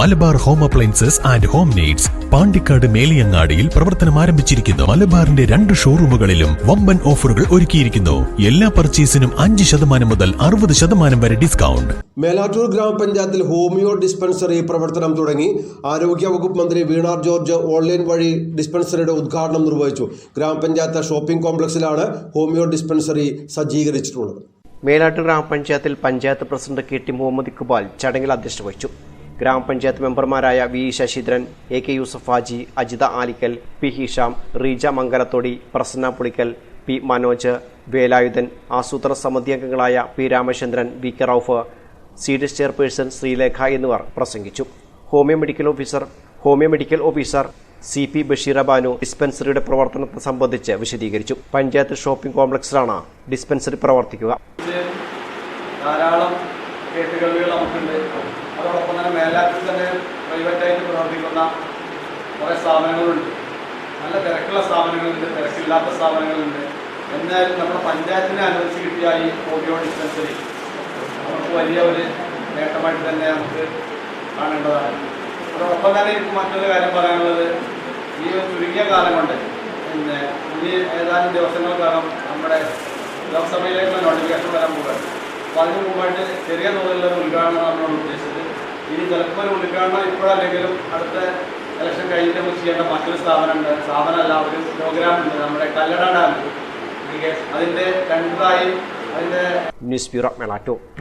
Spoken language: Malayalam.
Malabar home appliances and home needs Pandikkad മേലിയങ്ങാടിയിൽ പ്രവർത്തനം ആരംഭിച്ചിരിക്കുന്നു. മലബാറിന്റെ രണ്ട് ഷോറൂമുകളിലും വമ്പൻ ഓഫറുകൾ ഒരുക്കിയിരിക്കുന്നു. എല്ലാ പർച്ചേസിനും അഞ്ച് ശതമാനം മുതൽ അറുപത് ശതമാനം വരെ ഡിസ്കൗണ്ട്. മേലാറ്റൂർ ഗ്രാമപഞ്ചായത്തിൽ ഹോമിയോ ഡിസ്പെൻസറി പ്രവർത്തനം തുടങ്ങി. ആരോഗ്യ വകുപ്പ് മന്ത്രി വീണാർ ജോർജ് ഓൺലൈൻ വഴി ഡിസ്പെൻസറിയുടെ ഉദ്ഘാടനം നിർവഹിച്ചു. ഗ്രാമപഞ്ചായത്ത് ഷോപ്പിംഗ് കോംപ്ലക്സിലാണ് ഹോമിയോ ഡിസ്പെൻസറി സജ്ജീകരിച്ചിട്ടുള്ളത്. മേലാട്ടൂർ ഗ്രാമപഞ്ചായത്തിൽ panchayat president K T Muhammad Iqbal ചടങ്ങിൽ അധ്യക്ഷത വഹിച്ചു. ഗ്രാമപഞ്ചായത്ത് മെമ്പർമാരായ V Sasidharan A K Yusuf Haji Ajitha Alikkal P Hisham Reeja Mangalathodi Prasanna Pulikkal P Manoj Velayudhan ആസൂത്രണ സമിതി അംഗങ്ങളായ P Ramachandran V K Rauf C D S chairperson Sreelekha എന്നിവർ പ്രസംഗിച്ചു. Homeo medical officer homeo medical officer C P Basheerabanu ഡിസ്പെൻസറിയുടെ പ്രവർത്തനത്തെ സംബന്ധിച്ച് വിശദീകരിച്ചു. പഞ്ചായത്ത് ഷോപ്പിംഗ് കോംപ്ലക്സിലാണ് ഡിസ്പെൻസറി പ്രവർത്തിക്കുക. ധാരാളം കേട്ടുകളികൾ നമുക്കുണ്ട് അതോടൊപ്പം തന്നെ മേലാറ്റിൽ തന്നെ പ്രൈവറ്റായിട്ട് പ്രവർത്തിക്കുന്ന കുറേ സ്ഥാപനങ്ങളുണ്ട്. നല്ല തിരക്കുള്ള സ്ഥാപനങ്ങളുണ്ട് തിരക്കില്ലാത്ത സ്ഥാപനങ്ങളുണ്ട്. എന്നാലും നമ്മുടെ പഞ്ചായത്തിനെ അനുവദിച്ച് കിട്ടിയ ഈ ഓഡിയോ ഡിസ്പെൻസറി നമുക്ക് വലിയ ഒരു നേട്ടമായിട്ട് തന്നെ നമുക്ക് കാണേണ്ടതാണ്. അതോടൊപ്പം തന്നെ എനിക്ക് മറ്റൊരു കാര്യം പറയാനുള്ളത്. ഈ ഒരു ചുരുങ്ങിയ കാലം കൊണ്ട് പിന്നെ ഇനി ഏതാനും ദിവസങ്ങൾക്കകം നമ്മുടെ ലോക്സഭയിലേക്കുള്ള നോട്ടിഫിക്കേഷൻ വരാൻ പോകുകയാണ് അപ്പോൾ അതിന് മുമ്പായിട്ട് ചെറിയ തോതിലുള്ള ഉദ്ഘാടനം നമ്മൾ ഉദ്ദേശിച്ചത്. ചിലപ്പോൾ ഒരു ഉദ്ഘാടനം ഇപ്പോഴല്ലെങ്കിലും അടുത്ത ഇലക്ഷൻ കഴിഞ്ഞിട്ട് നമുക്ക് ചെയ്യേണ്ട മറ്റൊരു സ്ഥാപനമുണ്ട്. സ്ഥാപനമല്ല ഒരു പ്രോഗ്രാം ഉണ്ട്. നമ്മുടെ കല്ലട ഡാം അതിന്റെ രണ്ടായി മേളാറ്റൂർ